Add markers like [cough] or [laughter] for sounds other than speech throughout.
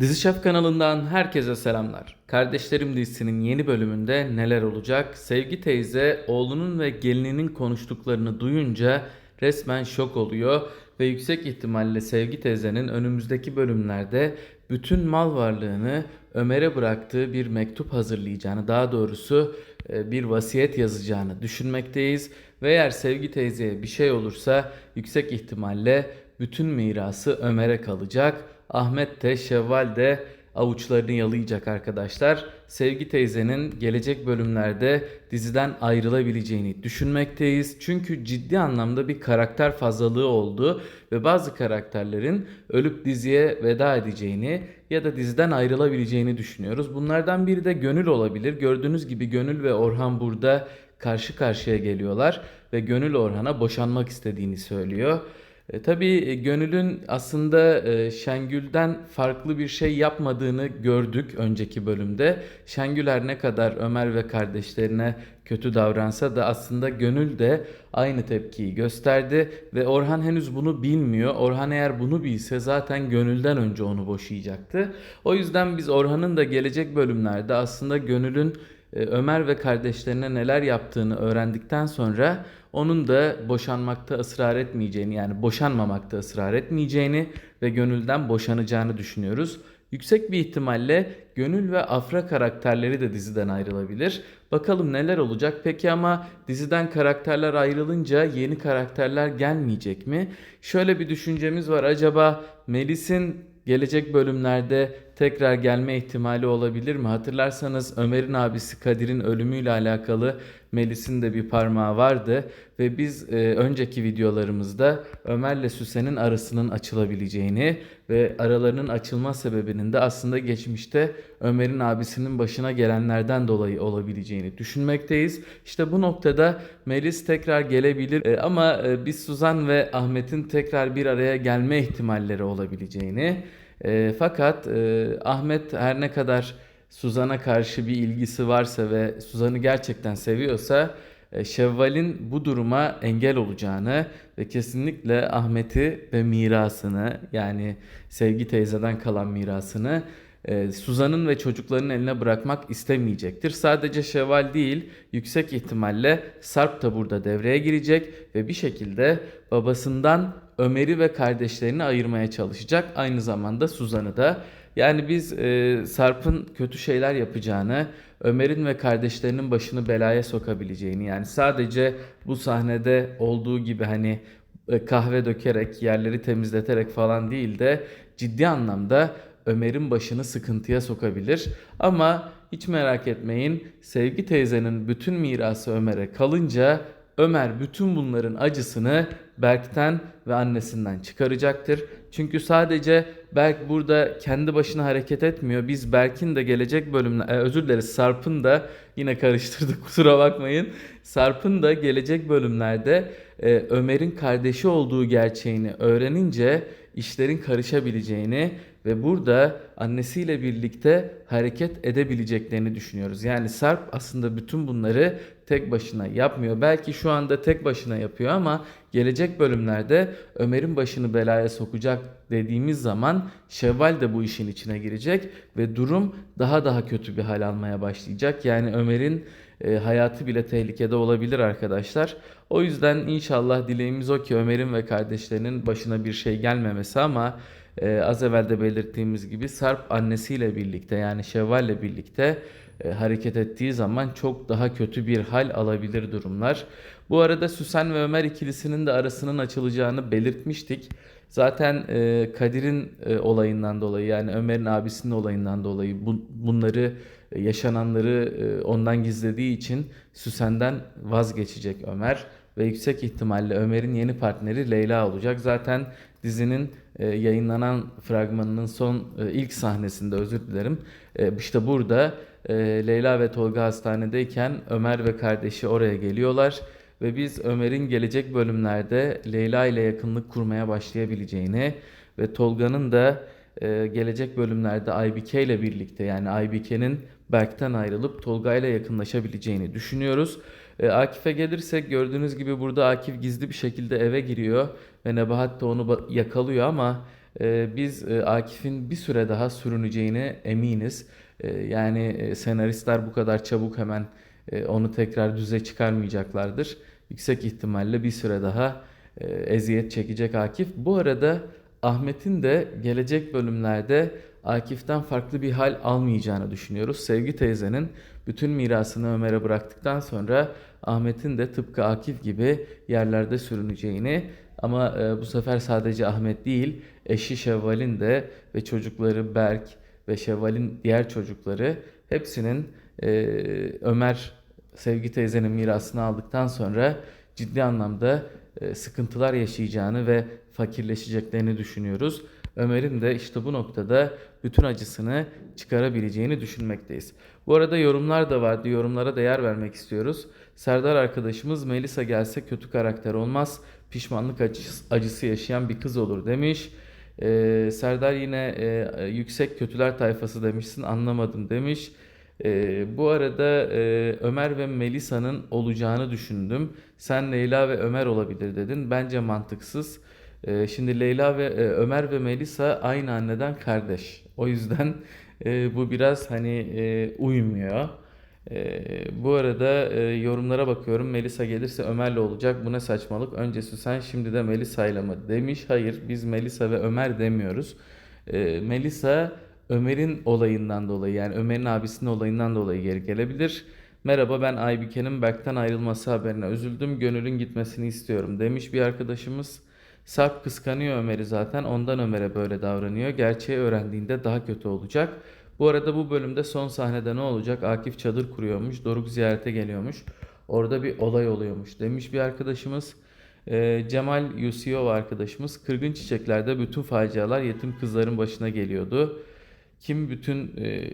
Dizi Şef kanalından herkese selamlar. Kardeşlerim dizisinin yeni bölümünde neler olacak? Sevgi teyze oğlunun ve gelininin konuştuklarını duyunca resmen şok oluyor ve yüksek ihtimalle Sevgi teyzenin önümüzdeki bölümlerde bütün mal varlığını Ömer'e bıraktığı bir mektup hazırlayacağını, daha doğrusu e, bir vasiyet yazacağını düşünmekteyiz. Ve eğer Sevgi teyzeye bir şey olursa yüksek ihtimalle bütün mirası Ömer'e kalacak. Ahmet de Şevval de avuçlarını yalayacak arkadaşlar. Sevgi teyzenin gelecek bölümlerde diziden ayrılabileceğini düşünmekteyiz. Çünkü ciddi anlamda bir karakter fazlalığı oldu ve bazı karakterlerin ölüp diziye veda edeceğini ya da diziden ayrılabileceğini düşünüyoruz. Bunlardan biri de Gönül olabilir. Gördüğünüz gibi Gönül ve Orhan burada karşı karşıya geliyorlar ve Gönül Orhan'a boşanmak istediğini söylüyor. E, tabii e, Gönül'ün aslında e, Şengül'den farklı bir şey yapmadığını gördük önceki bölümde. Şengül her ne kadar Ömer ve kardeşlerine kötü davransa da aslında Gönül de aynı tepkiyi gösterdi ve Orhan henüz bunu bilmiyor. Orhan eğer bunu bilse zaten Gönül'den önce onu boşayacaktı. O yüzden biz Orhan'ın da gelecek bölümlerde aslında Gönül'ün e, Ömer ve kardeşlerine neler yaptığını öğrendikten sonra onun da boşanmakta ısrar etmeyeceğini yani boşanmamakta ısrar etmeyeceğini ve gönülden boşanacağını düşünüyoruz. Yüksek bir ihtimalle Gönül ve Afra karakterleri de diziden ayrılabilir. Bakalım neler olacak. Peki ama diziden karakterler ayrılınca yeni karakterler gelmeyecek mi? Şöyle bir düşüncemiz var. Acaba Melis'in gelecek bölümlerde tekrar gelme ihtimali olabilir mi? Hatırlarsanız Ömer'in abisi Kadir'in ölümüyle alakalı Melis'in de bir parmağı vardı ve biz e, önceki videolarımızda Ömer'le Süsen'in arasının açılabileceğini ve aralarının açılma sebebinin de aslında geçmişte Ömer'in abisinin başına gelenlerden dolayı olabileceğini düşünmekteyiz. İşte bu noktada Melis tekrar gelebilir e, ama e, biz Suzan ve Ahmet'in tekrar bir araya gelme ihtimalleri olabileceğini e, fakat e, Ahmet her ne kadar Suzan'a karşı bir ilgisi varsa ve Suzan'ı gerçekten seviyorsa e, Şevval'in bu duruma engel olacağını ve kesinlikle Ahmet'i ve mirasını yani Sevgi teyzeden kalan mirasını e, Suzan'ın ve çocuklarının eline bırakmak istemeyecektir. Sadece Şevval değil, yüksek ihtimalle Sarp da burada devreye girecek ve bir şekilde babasından Ömer'i ve kardeşlerini ayırmaya çalışacak. Aynı zamanda Suzan'ı da. Yani biz e, Sarp'ın kötü şeyler yapacağını, Ömer'in ve kardeşlerinin başını belaya sokabileceğini yani sadece bu sahnede olduğu gibi hani e, kahve dökerek, yerleri temizleterek falan değil de ciddi anlamda Ömer'in başını sıkıntıya sokabilir. Ama hiç merak etmeyin Sevgi teyzenin bütün mirası Ömer'e kalınca Ömer bütün bunların acısını Berk'ten ve annesinden çıkaracaktır. Çünkü sadece Berk burada kendi başına hareket etmiyor. Biz Berk'in de gelecek bölümde e, özür dileriz Sarp'ın da yine karıştırdık [laughs] kusura bakmayın. Sarp'ın da gelecek bölümlerde e, Ömer'in kardeşi olduğu gerçeğini öğrenince işlerin karışabileceğini ve burada annesiyle birlikte hareket edebileceklerini düşünüyoruz. Yani Sarp aslında bütün bunları tek başına yapmıyor. Belki şu anda tek başına yapıyor ama gelecek bölümlerde Ömer'in başını belaya sokacak dediğimiz zaman Şevval de bu işin içine girecek ve durum daha daha kötü bir hal almaya başlayacak. Yani Ömer'in e, hayatı bile tehlikede olabilir arkadaşlar. O yüzden inşallah dileğimiz o ki Ömer'in ve kardeşlerinin başına bir şey gelmemesi ama e, az evvel de belirttiğimiz gibi Sarp annesiyle birlikte yani Şevval'le birlikte e, hareket ettiği zaman çok daha kötü bir hal alabilir durumlar. Bu arada Süsen ve Ömer ikilisinin de arasının açılacağını belirtmiştik. Zaten e, Kadir'in e, olayından dolayı yani Ömer'in abisinin olayından dolayı bu, bunları yaşananları e, ondan gizlediği için Süsen'den vazgeçecek Ömer ve yüksek ihtimalle Ömer'in yeni partneri Leyla olacak. Zaten dizinin e, yayınlanan fragmanının son e, ilk sahnesinde özür dilerim. E, işte burada e, Leyla ve Tolga hastanedeyken Ömer ve kardeşi oraya geliyorlar ve biz Ömer'in gelecek bölümlerde Leyla ile yakınlık kurmaya başlayabileceğini ve Tolga'nın da e, gelecek bölümlerde Aybike ile birlikte yani Aybike'nin Berk'ten ayrılıp Tolga ile yakınlaşabileceğini düşünüyoruz. E, Akif'e gelirsek gördüğünüz gibi burada Akif gizli bir şekilde eve giriyor ve Nebahat da onu yakalıyor ama e, biz e, Akif'in bir süre daha sürüneceğine eminiz. E, yani e, senaristler bu kadar çabuk hemen e, onu tekrar düze çıkarmayacaklardır. Yüksek ihtimalle bir süre daha e, eziyet çekecek Akif. Bu arada Ahmet'in de gelecek bölümlerde Akif'ten farklı bir hal almayacağını düşünüyoruz. Sevgi teyzenin bütün mirasını Ömer'e bıraktıktan sonra Ahmet'in de tıpkı Akif gibi yerlerde sürüneceğini ama e, bu sefer sadece Ahmet değil eşi Şevval'in de ve çocukları Berk ve Şevval'in diğer çocukları hepsinin e, Ömer Sevgi teyzenin mirasını aldıktan sonra ciddi anlamda e, sıkıntılar yaşayacağını ve fakirleşeceklerini düşünüyoruz. Ömer'in de işte bu noktada bütün acısını çıkarabileceğini düşünmekteyiz. Bu arada yorumlar da vardı. Yorumlara değer vermek istiyoruz. Serdar arkadaşımız Melisa gelse kötü karakter olmaz. Pişmanlık acısı, acısı yaşayan bir kız olur demiş. Ee, Serdar yine e, yüksek kötüler tayfası demişsin anlamadım demiş. Ee, bu arada e, Ömer ve Melisa'nın olacağını düşündüm. Sen Leyla ve Ömer olabilir dedin. Bence mantıksız. Ee, şimdi Leyla ve e, Ömer ve Melisa aynı anneden kardeş. O yüzden e, bu biraz hani e, uymuyor. E, bu arada e, yorumlara bakıyorum. Melisa gelirse Ömer'le olacak. Bu ne saçmalık. Önce Süsen şimdi de Melisa'yla mı demiş. Hayır biz Melisa ve Ömer demiyoruz. E, Melisa Ömer'in olayından dolayı yani Ömer'in abisinin olayından dolayı geri gelebilir. Merhaba ben Aybike'nin Berk'ten ayrılması haberine üzüldüm. Gönül'ün gitmesini istiyorum demiş bir arkadaşımız. Sarp kıskanıyor Ömer'i zaten ondan Ömer'e böyle davranıyor. Gerçeği öğrendiğinde daha kötü olacak. Bu arada bu bölümde son sahnede ne olacak? Akif çadır kuruyormuş. Doruk ziyarete geliyormuş. Orada bir olay oluyormuş demiş bir arkadaşımız. Ee, Cemal Yusiyov arkadaşımız kırgın çiçeklerde bütün facialar yetim kızların başına geliyordu. Kim bütün e,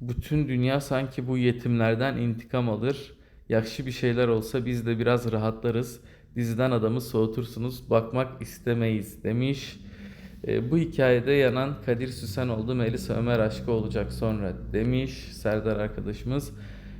bütün dünya sanki bu yetimlerden intikam alır. Yakşı bir şeyler olsa biz de biraz rahatlarız. Diziden adamı soğutursunuz. Bakmak istemeyiz demiş. E, bu hikayede yanan Kadir Süsen oldu. Melisa Ömer aşkı olacak sonra demiş Serdar arkadaşımız.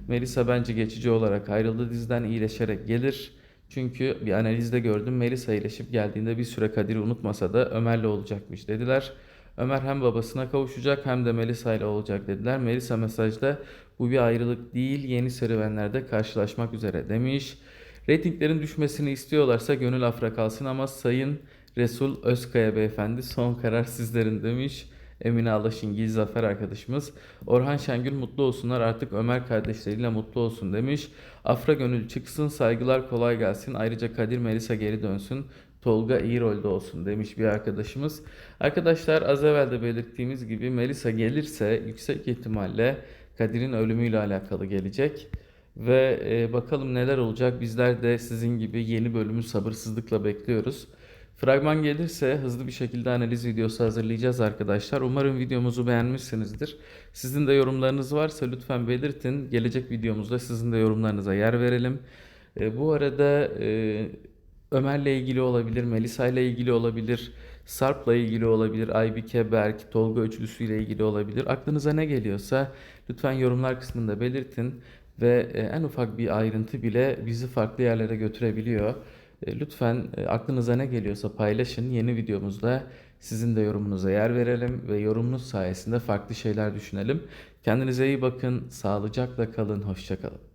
Melisa bence geçici olarak ayrıldı diziden iyileşerek gelir. Çünkü bir analizde gördüm Melisa iyileşip geldiğinde bir süre Kadir'i unutmasa da Ömer'le olacakmış dediler. Ömer hem babasına kavuşacak hem de Melisa ile olacak dediler. Melisa mesajda bu bir ayrılık değil yeni serüvenlerde karşılaşmak üzere demiş. Ratinglerin düşmesini istiyorlarsa gönül afra kalsın ama Sayın Resul Özkaya beyefendi son karar sizlerin demiş. Emine Alaşingil Zafer arkadaşımız. Orhan Şengül mutlu olsunlar artık Ömer kardeşleriyle mutlu olsun demiş. Afra gönül çıksın saygılar kolay gelsin. Ayrıca Kadir Melisa geri dönsün. Tolga iyi rolde olsun demiş bir arkadaşımız. Arkadaşlar az evvel de belirttiğimiz gibi Melisa gelirse yüksek ihtimalle Kadir'in ölümüyle alakalı gelecek. Ve e, bakalım neler olacak. Bizler de sizin gibi yeni bölümü sabırsızlıkla bekliyoruz. Fragman gelirse hızlı bir şekilde analiz videosu hazırlayacağız arkadaşlar. Umarım videomuzu beğenmişsinizdir. Sizin de yorumlarınız varsa lütfen belirtin. Gelecek videomuzda sizin de yorumlarınıza yer verelim. E, bu arada e, Ömer'le ilgili olabilir, Melisa ile ilgili olabilir, Sarp'la ilgili olabilir, Aybike, Berk, Tolga üçlüsüyle ilgili olabilir. Aklınıza ne geliyorsa lütfen yorumlar kısmında belirtin ve e, en ufak bir ayrıntı bile bizi farklı yerlere götürebiliyor. E, Lütfen e, aklınıza ne geliyorsa paylaşın. Yeni videomuzda sizin de yorumunuza yer verelim ve yorumunuz sayesinde farklı şeyler düşünelim. Kendinize iyi bakın, sağlıcakla kalın, hoşça kalın.